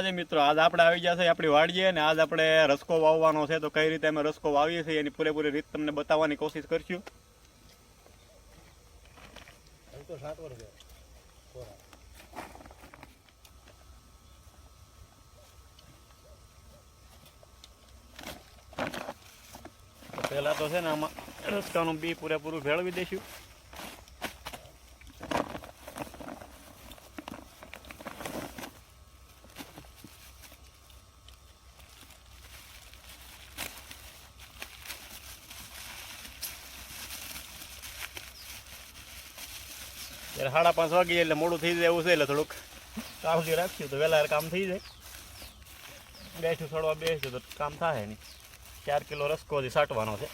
માતાજી મિત્રો આજ આપણે આવી ગયા છે આપણી વાડીએ અને આજ આપણે રસકો વાવવાનો છે. તો કઈ રીતે અમે રસકો વાવીએ છીએ એની પૂરેપૂરી રીત તમને બતાવવાની કોશિશ કરશું. પહેલા તો છે ને આમાં રસકાનું બી પૂરેપૂરું ભેળવી દઈશું. ત્યારે સાડા પાંચ વાગી જાય એટલે મોડું થઈ જાય એવું છે એટલે થોડુંક કાળજી રાખ્યું તો વહેલા કામ થઈ જાય. બેઠું સડવા બેસ્યું તો કામ થાય નહીં. ચાર કિલો રસકો હજી સાટવાનો છે.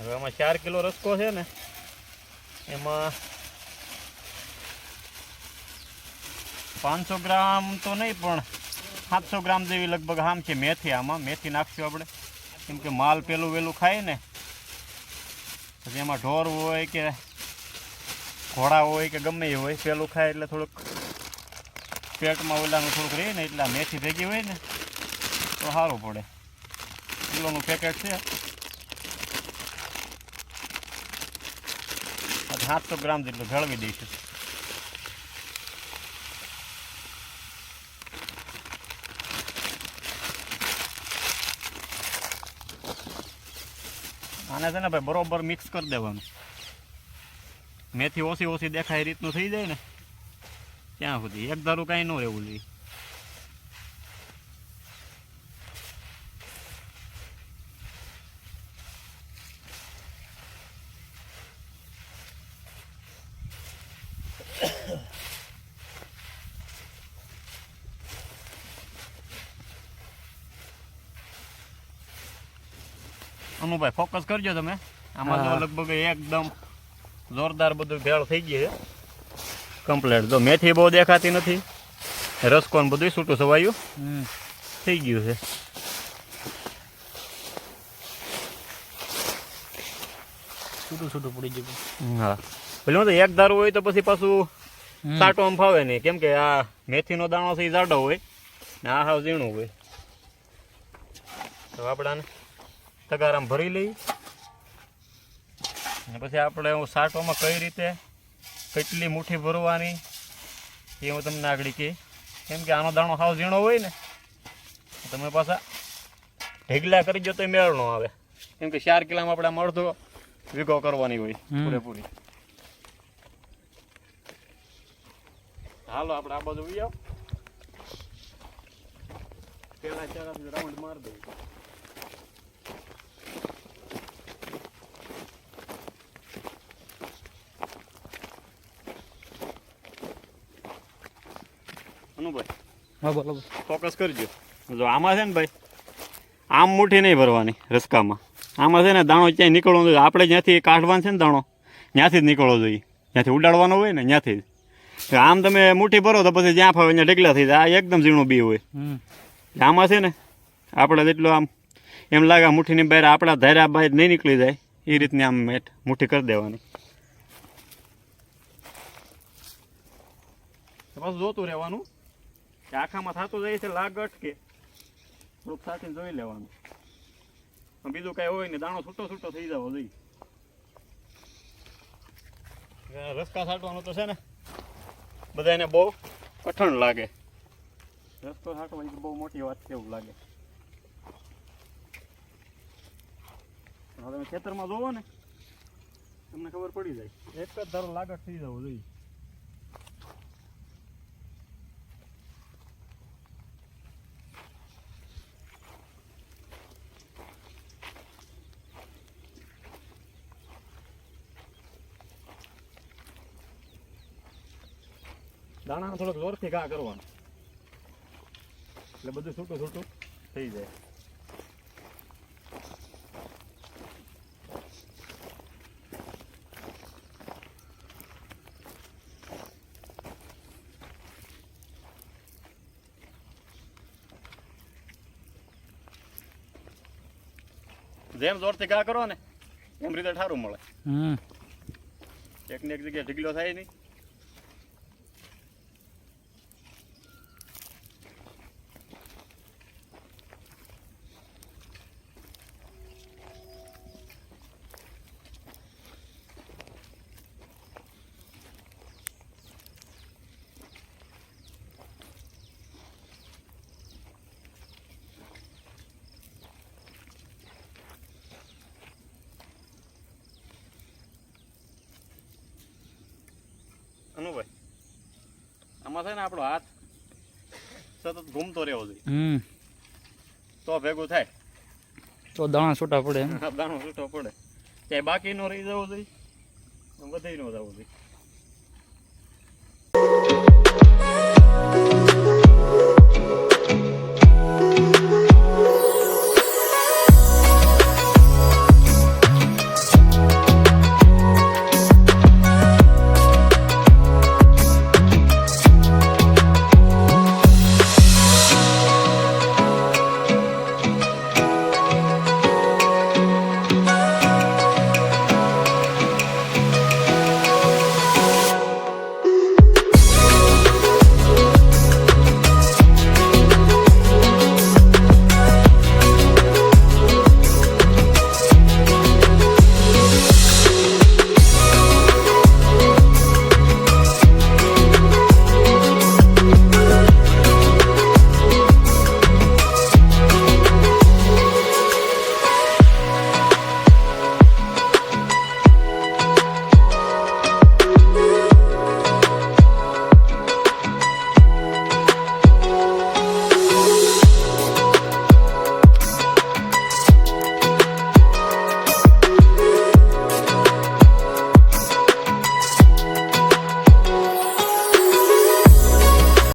હવે આમાં ચાર કિલો રસકો છે ને, એમાં પાંચસો ગ્રામ તો નહીં, પણ સાતસો ગ્રામ જેવી લગભગ આમ છે મેથી આમાં. મેથી નાખશું આપણે. કેમ કે માલ પેલું વેલું ખાય ને, પછી એમાં ઢોર હોય કે ઘોડા હોય કે ગમે એ હોય, પેલું ખાય એટલે થોડુંક પેટમાં ઓલાનું થોડુંક રહે ને, એટલે મેથી ભેગી હોય ને, તો સારું પડે. કિલોનું પેકેટ છે. સાતસો ગ્રામ જેટલું ભેળવી દઈશું. આને છે ને ભાઈ બરોબર મિક્સ કરી દેવાનું. મેથી ઓછી ઓછી દેખાય રીતનું થઈ જાય ને, ત્યાં સુધી. એક ધારું કાંઈ ન રહેવું જોઈએ. અનુભાઈ ફોકસ કરજો તમે. આમાં તો લગભગ એકદમ જોરદાર બધું ભેળ થઈ ગઈ છે. કમ્પ્લેટ તો મેથી બહુ દેખાતી નથી રસકોન બધું છૂટું સવાયું થઈ ગયું છે. છૂટું છૂટું પડી ગયું. હા. પેલું તો એક ધારું હોય તો પછી પાછું સાટો આમ ફાવે નહીં. કેમ કે આ મેથીનો દાણો છે એ જાડો હોય ને આ હાવ ઝીણું હોય. તો આપણે આને તગારામ ભરી લઈ. અને પછી આપણે હું સાટવામાં કઈ રીતે કેટલી મુઠ્ઠી ભરવાની એ હું તમને આગળ કહી. કેમ કે આનો દાણો સાવ ઝીણો હોય ને તમે પાછા ઢેગલા કરી જો તો મેળ ન આવે. કેમ કે ચાર કિલામાં આપણે આમ અડધો વીઘો કરવાની હોય પૂરેપૂરી. હાલો આપણે આ બાજુ ઉઈ પેલા ચાર રાઉન્ડ માર દઈએ. અનુભાઈ હા બોલો બોલો. ફોકસ કરજો જો આમાં છે ને ભાઈ આમ મુઠ્ઠી નહીં ભરવાની રસકામાં. આમાં છે ને દાણો ક્યાંય નીકળવો જોઈએ. આપણે જ્યાંથી કાઢવાનો છે ને દાણો ત્યાંથી જ નીકળવો જોઈએ. જ્યાંથી ઉડાડવાનો હોય ને ત્યાંથી જ. આમ તમે મુઠ્ઠી ભરો તો પછી જ્યાં ફાવે ત્યાં ઢગલા થઈ જાય. આ એકદમ ઝીણું બી હોય. આમાં છે ને આપણે જેટલું આમ એમ લાગે મુઠ્ઠીની બહાર આપણા ધાર્યા બહાર નહીં નીકળી જાય એ રીતની આમ મેટ મુઠ્ઠી કરી દેવાની. તો પાછું જોતું રહેવાનું. આખામાં થતું જાય છે લાગટ કે થોડુંક સાથે જોઈ લેવાનું. બીજું કાંઈ હોય ને દાણો છૂટો છૂટો થઈ જવો જોઈએ. રસ્કા છાંટવાનું તો છે ને બધાને બહુ કઠણ લાગે. રસ્તો એ બહુ મોટી વાત છે એવું લાગે. હવે તમે ખેતરમાં જોવો ને તમને ખબર પડી જાય. એક જ ધારો લાગટ થઈ જવો જોઈએ. દાણાને થોડોક લોરથી ઘા કરવાનો. એટલે બધું છૂટું છૂટું થઈ જાય. જેમ જોરથી ઘા કરો ને એમ રીતે ઠારું મળે. એક ને એક જગ્યાએ ઢીકલો થાય નહીં. આમાં છે ને આપણો હાથ સતત ઘૂમતો રહેવો જોઈએ. તો ભેગું થાય. તો દાણા છૂટા પડે દાણો છૂટો પડે. ત્યાં બાકી નો રહી જવું જોઈએ વધી નો જવું જોઈએ.